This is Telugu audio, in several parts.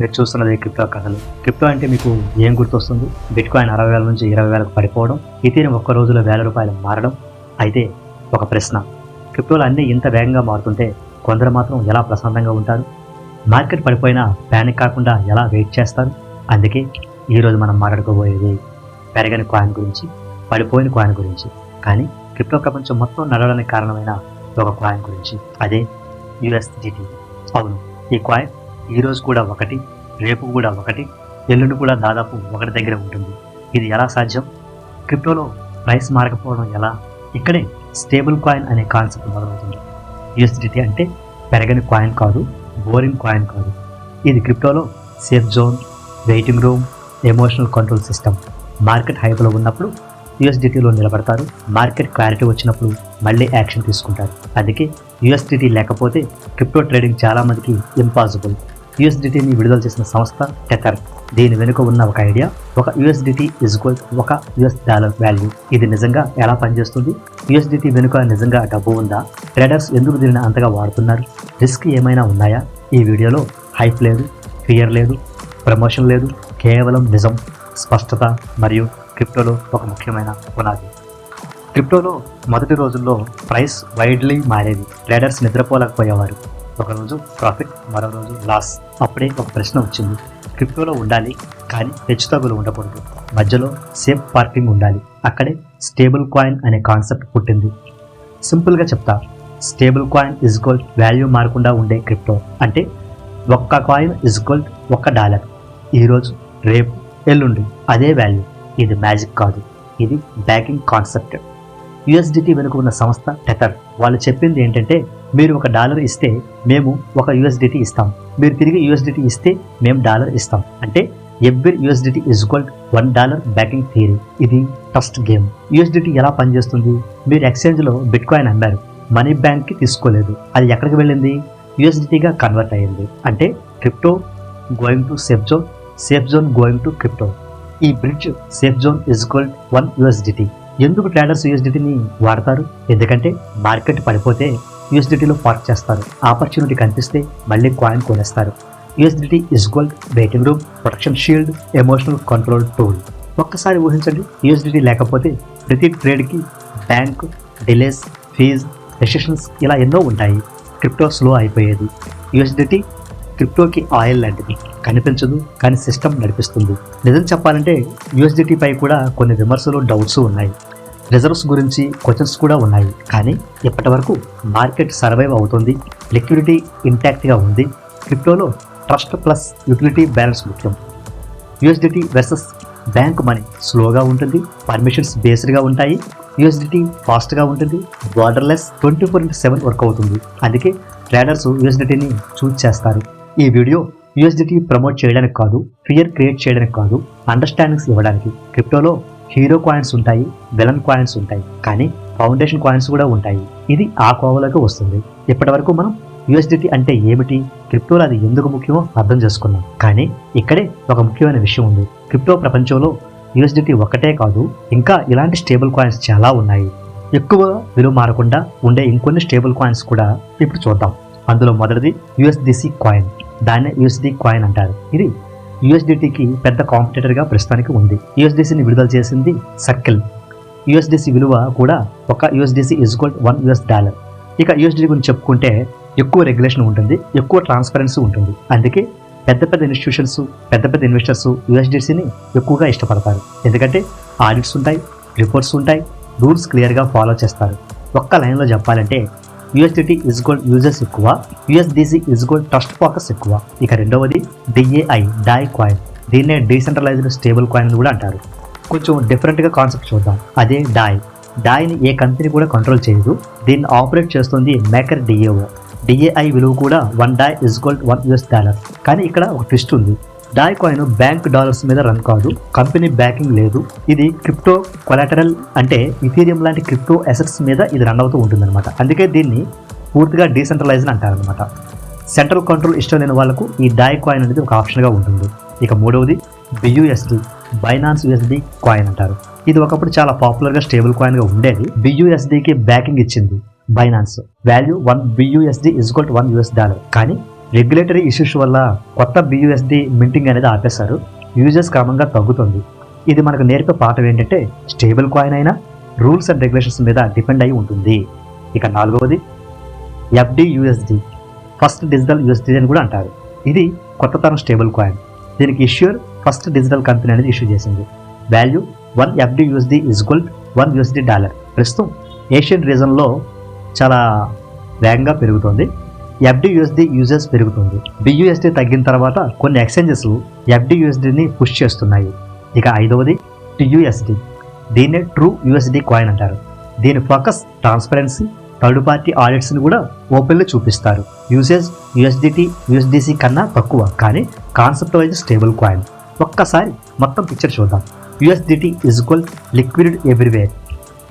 మీరు చూస్తున్నది క్రిప్టో కథలు. క్రిప్టో అంటే మీకు ఏం గుర్తొస్తుంది? బిట్ కాయిన్ అరవై వేల నుంచి ఇరవై వేలకు పడిపోవడం ఇతీరం ఒక్క రోజులో వేల రూపాయలు మారడం అయితే ఒక ప్రశ్న. క్రిప్టోలు అన్నీ ఇంత వేగంగా మారుతుంటే కొందరు మాత్రం ఎలా ప్రశాంతంగా ఉంటారు? మార్కెట్ పడిపోయినా ప్యానిక్ కాకుండా ఎలా వెయిట్ చేస్తారు? అందుకే ఈరోజు మనం మాట్లాడుకోబోయేది పెరగని కాయిన్ గురించి పడిపోయిన కాయిన్ గురించి. కానీ క్రిప్టో ప్రపంచం మొత్తం నడవడానికి కారణమైన ఒక కాయిన్ గురించి. అదే యుఎస్డిటి అవును ఈ కాయిన్ ఈ రోజు కూడా ఒకటి రేపు కూడా ఒకటి ఎల్లుండి కూడా దాదాపు ఒకటి దగ్గర ఉంటుంది. ఇది ఎలా సాధ్యం? క్రిప్టోలో ప్రైస్ మారకపోవడం ఎలా? ఇక్కడే స్టేబుల్ కాయిన్ అనే కాన్సెప్ట్ మొదలవుతుంది. యూఎస్డిటీ అంటే పెరగని కాయిన్ కాదు బోరింగ్ కాయిన్ కాదు. ఇది క్రిప్టోలో safe zone waiting room emotional control system. Market హైప్లో ఉన్నప్పుడు యూఎస్డిటీలో నిలబడతారు. మార్కెట్ క్లారిటీ వచ్చినప్పుడు మళ్ళీ యాక్షన్ తీసుకుంటారు. అందుకే యూఎస్డిటీ లేకపోతే క్రిప్టో ట్రేడింగ్ చాలామందికి ఇంపాసిబుల్. యూఎస్డిటీని విడుదల చేసిన సంస్థ టెథర్ దీని వెనుక ఉన్న ఒక ఐడియా ఒక యూఎస్డిటీ ఇజ్గోల్ ఒక యుఎస్ డాలర్ వాల్యూ. ఇది నిజంగా ఎలా పనిచేస్తుంది? యుఎస్డిటీ వెనుక నిజంగా డబ్బు ఉందా? ట్రేడర్స్ ఎందుకు దీనిని అంతగా వాడుతున్నారు? రిస్క్ ఏమైనా ఉన్నాయా? ఈ వీడియోలో హైప్ లేదు ఫియర్ లేదు ప్రమోషన్ లేదు కేవలం నిజం స్పష్టత మరియు క్రిప్టోలో ఒక ముఖ్యమైన పునాది. క్రిప్టోలో మొదటి రోజుల్లో ప్రైస్ వైడ్లీ మారేది. ట్రేడర్స్ నిద్రపోలేకపోయేవారు. ఒకరోజు ప్రాఫిట్ మరో రోజు లాస్ అప్పుడే ఒక ప్రశ్న వచ్చింది. క్రిప్టోలో ఉండాలి కానీ హెచ్చుతగులు ఉండకూడదు. మధ్యలో సేఫ్ పార్కింగ్ ఉండాలి. అక్కడే స్టేబుల్ కాయిన్ అనే కాన్సెప్ట్ పుట్టింది. సింపుల్గా చెప్తా. Stable coin is equal value మారకుండా ఉండే క్రిప్టో అంటే ఒక్క కాయిన్ ఇస్ గోల్డ్ ఒక్క డాలర్ ఈరోజు రేపు ఎల్లుండి అదే వాల్యూ ఇది మ్యాజిక్ కాదు. ఇది బ్యాకింగ్ కాన్సెప్ట్ యుఎస్డిటీ వెనుక ఉన్న సంస్థ టెథర్. వాళ్ళు చెప్పింది ఏంటంటే మీరు ఒక డాలర్ ఇస్తే మేము ఒక యుఎస్డిటీ ఇస్తాం. మీరు తిరిగి యుఎస్డిటీ ఇస్తే మేము డాలర్ ఇస్తాం. అంటే every USDT is gold one dollar backing theory. ఇది ట్రస్ట్ గేమ్. యుఎస్డిటీ ఎలా పనిచేస్తుంది? మీరు ఎక్స్చేంజ్లో బిట్ కాయిన్ అమ్మారు. మనీ బ్యాంక్కి తీసుకోలేదు. అది ఎక్కడికి వెళ్ళింది? యుఎస్డిటీగా కన్వర్ట్ అయ్యింది. అంటే crypto going to safe zone safe zone going to crypto. ఈ bridge safe zone is equal one USDT. ఎందుకు ట్రేడర్స్ యూఎస్డిటీని వాడతారు? ఎందుకంటే మార్కెట్ పడిపోతే యూఎస్డిటీలో పార్క్ చేస్తారు. ఆపర్చునిటీ కనిపిస్తే మళ్ళీ coin కొనేస్తారు. USDT is equal waiting room protection shield emotional control tool. ఒక్కసారి ఊహించండి యూఎస్డిటీ లేకపోతే ప్రతి ట్రేడ్కి బ్యాంక్ డిలేస్ ఫీజ్ రెస్ట్రిక్షన్స్ ఇలా ఎన్నో ఉంటాయి. క్రిప్టో స్లో అయిపోయేది. యూఎస్డిటీ క్రిప్టోకి ఆయిల్ లాంటిది. కనిపించదు కానీ సిస్టమ్ నడిపిస్తుంది. నిజం చెప్పాలంటే యూఎస్డిటీ పై కూడా కొన్ని విమర్శలు డౌట్స్ ఉన్నాయి. రిజర్వ్స్ గురించి క్వశ్చన్స్ కూడా ఉన్నాయి. కానీ ఇప్పటి వరకు మార్కెట్ సర్వైవ్ అవుతుంది. లిక్విడిటీ ఇంటాక్ట్గా ఉంది. క్రిప్టోలో ట్రస్ట్ ప్లస్ యూటిలిటీ బ్యాలెన్స్ ముఖ్యం. యూఎస్డిటీ వర్సెస్ బ్యాంక్ మనీ స్లోగా ఉంటుంది. పర్మిషన్స్ బేస్డ్గా ఉంటాయి. యూఎస్డిటీ ఫాస్ట్గా ఉంటుంది. Borderless twenty four into seven work అవుతుంది. అందుకే ట్రేడర్స్ యూఎస్డిటీని చూస్ చేస్తారు. ఈ వీడియో యూఎస్డికి ప్రమోట్ చేయడానికి కాదు ఫియర్ క్రియేట్ చేయడానికి కాదు అండర్స్టాండింగ్స్ ఇవ్వడానికి. క్రిప్టోలో హీరో కాయిన్స్ ఉంటాయి విలన్ కాయిన్స్ ఉంటాయి కానీ ఫౌండేషన్ కాయిన్స్ కూడా ఉంటాయి. ఇది ఆ కోవలోకి వస్తుంది. ఇప్పటి వరకు మనం యూఎస్డిటీ అంటే ఏమిటి క్రిప్టోలో అది ఎందుకు ముఖ్యమో అర్థం చేసుకున్నాం. కానీ ఇక్కడే ఒక ముఖ్యమైన విషయం ఉంది. క్రిప్టో ప్రపంచంలో యూఎస్డిటీ ఒక్కటే కాదు ఇంకా ఇలాంటి స్టేబుల్ కాయిన్స్ చాలా ఉన్నాయి. ఎక్కువ విలువ మారకుండా ఉండే ఇంకొన్ని స్టేబుల్ కాయిన్స్ కూడా ఇప్పుడు చూద్దాం. అందులో మొదటిది యుఎస్డిసి కాయిన్ దాన్నే యూఎస్డి కాయిన్ అంటారు. ఇది యూఎస్డిటీకి పెద్ద కాంపిటేటర్గా ప్రస్తుతానికి ఉంది. యూఎస్డిసిని విడుదల చేసింది సర్కిల్. యూఎస్డిసి విలువ కూడా ఒక USDC equal one US dollar ఇక యూఎస్డి గురించి చెప్పుకుంటే ఎక్కువ రెగ్యులేషన్ ఉంటుంది ఎక్కువ ట్రాన్స్పరెన్సీ ఉంటుంది. అందుకే పెద్ద పెద్ద ఇన్స్టిట్యూషన్స్ పెద్ద పెద్ద ఇన్వెస్టర్స్ యూఎస్డిసిని ఎక్కువగా ఇష్టపడతారు. ఎందుకంటే ఆడిట్స్ ఉంటాయి రిపోర్ట్స్ ఉంటాయి రూల్స్ క్లియర్గా ఫాలో చేస్తారు. ఒక్క లైన్లో చెప్పాలంటే యుఎస్డిటీ ఇస్ గోల్డ్ యూజెస్ ఎక్కువ USDC is equal trust focus ఎక్కువ. ఇక రెండవది డిఏఐ డై కాయిన్. దీన్నే డీసెంట్రలైజ్డ్ స్టేబుల్ కాయిన్ కూడా అంటారు. కొంచెం డిఫరెంట్గా కాన్సెప్ట్ చూద్దాం. అదే డాయ్. డాయ్ని ఏ కంపెనీ కూడా కంట్రోల్ చేయదు. దీన్ని ఆపరేట్ చేస్తుంది మేకర్ డిఏఓ. డిఏఐ విలువ కూడా one Dai is equal one US dollar. కానీ ఇక్కడ ఒక ట్విస్ట్ ఉంది. డాయ్ కాయిన్ బ్యాంక్ డాలర్స్ మీద రన్ కాదు కంపెనీ బ్యాకింగ్ లేదు. ఇది క్రిప్టో కొలాటరల్ అంటే ఇథీరియం లాంటి క్రిప్టో అసెట్స్ మీద ఇది రన్ అవుతూ ఉంటుందన్నమాట. అందుకే దీన్ని పూర్తిగా డీసెంట్రలైజ్డ్ అంటారనమాట సెంట్రల్ కంట్రోల్ ఇష్టం లేని వాళ్ళకు ఈ డాయ్ కాయిన్ అనేది ఒక ఆప్షన్గా ఉంటుంది. ఇక మూడవది బియుఎస్డి బైనాన్స్ యూఎస్డి కాయిన్ అంటారు. ఇది ఒకప్పుడు చాలా పాపులర్గా స్టేబుల్ కాయిన్గా ఉండేది. బియుఎస్డికి బ్యాకింగ్ ఇచ్చింది Binance value one BUSD is gold one US dollar కానీ రెగ్యులేటరీ ఇష్యూస్ వల్ల కొత్త బియుఎస్డి మింటింగ్ అనేది ఆపేశారు. యూజెస్ క్రమంగా తగ్గుతుంది. ఇది మనకు నేర్పే పాఠం ఏంటంటే స్టేబుల్ కాయిన్ అయినా రూల్స్ అండ్ రెగ్యులేషన్స్ మీద డిపెండ్ అయి ఉంటుంది. ఇక నాలుగవది FD USD first digital USD అని కూడా అంటారు. ఇది కొత్త తరం స్టేబుల్ కాయిన్. దీనికి ఇష్యూర్ ఫస్ట్ డిజిటల్ కంపెనీ అనేది ఇష్యూ చేసింది. Value one FD USD equal one USD dollar ప్రస్తుతం ఏషియన్ రీజన్లో చాలా వేగంగా పెరుగుతుంది. ఎఫ్డి యూఎస్డి యూజెస్ పెరుగుతుంది. బియూఎస్డి తగ్గిన తర్వాత కొన్ని ఎక్స్చేంజెస్ ఎఫ్డియూఎస్డిని పుష్ చేస్తున్నాయి. ఇక ఐదవది టియుఎస్డి దీన్నే ట్రూ యూఎస్డి కాయిన్ అంటారు. దీని ఫోకస్ ట్రాన్స్పరెన్సీ థర్డ్ పార్టీ ఆడిట్స్ని కూడా ఓపెన్లో చూపిస్తారు. యూసేజ్ యూఎస్డిటీ యూఎస్డిసి కన్నా తక్కువ కానీ కాన్సెప్ట్ వైజ్ స్టేబుల్ కాయిన్ ఒక్కసారి మొత్తం పిక్చర్ చూద్దాం. USDT is equal liquid everywhere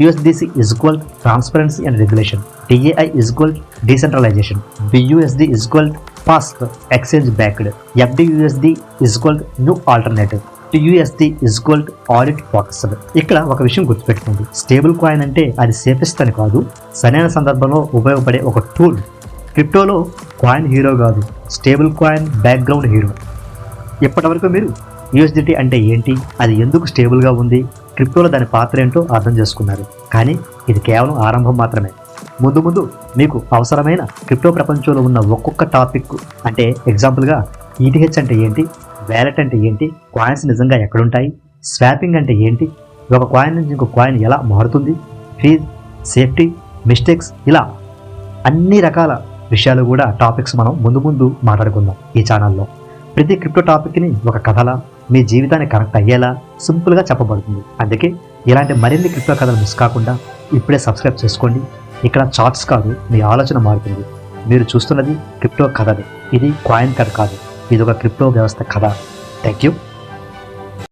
USDC is equal transparency and regulation TAI is equal decentralization. BUSD is equal fast exchange backed FDUSD is equal new alternative TUSD is equal audit focused ఇక్కడ ఒక విషయం గుర్తుపెట్టుకోండి. స్టేబుల్ కాయిన్ అంటే అది సేఫెస్ట్ అని కాదు. సరైన సందర్భంలో ఉపయోగపడే ఒక టూల్ క్రిప్టోలో కాయిన్ హీరో కాదు. స్టేబుల్ కాయిన్ బ్యాక్గ్రౌండ్ హీరో ఇప్పటివరకు మీరు యూఎస్డిటీ అంటే ఏంటి? అది ఎందుకు స్టేబుల్గా ఉంది? క్రిప్టోలో దాని పాత్ర ఏంటో అర్థం చేసుకున్నారు. కానీ ఇది కేవలం ఆరంభం మాత్రమే. ముందు ముందు మీకు అవసరమైన క్రిప్టో ప్రపంచంలో ఉన్న ఒక్కొక్క టాపిక్ అంటే ఎగ్జాంపుల్గా ఈటీహెచ్ అంటే ఏంటి వ్యాలెట్ అంటే ఏంటి కాయిన్స్ నిజంగా ఎక్కడుంటాయి స్వాపింగ్ అంటే ఏంటి ఒక కాయిన్ నుంచి ఇంకో కాయిన్ ఎలా మారుతుంది ఫీజ్ సేఫ్టీ మిస్టేక్స్ ఇలా అన్ని రకాల విషయాలు కూడా టాపిక్స్ మనం ముందు ముందు మాట్లాడుకుందాం ఈ ఛానల్లో ప్రతి క్రిప్టో టాపిక్ని ఒక కథలా మీ జీవితాన్ని కనెక్ట్ అయ్యేలా సింపుల్గా చెప్పబడుతుంది. అందుకే ఇలాంటి మరిన్ని క్రిప్టో కథలు మిస్ కాకుండా ఇప్పుడే సబ్స్క్రైబ్ చేసుకోండి. ఇక్కడ చార్ట్స్ కాదు మీ ఆలోచన మారుతుంది. మీరు చూస్తున్నది క్రిప్టో కథది ఇది కాయిన్ కథ కాదు. ఇది ఒక క్రిప్టో వ్యవస్థ కథ. Thank you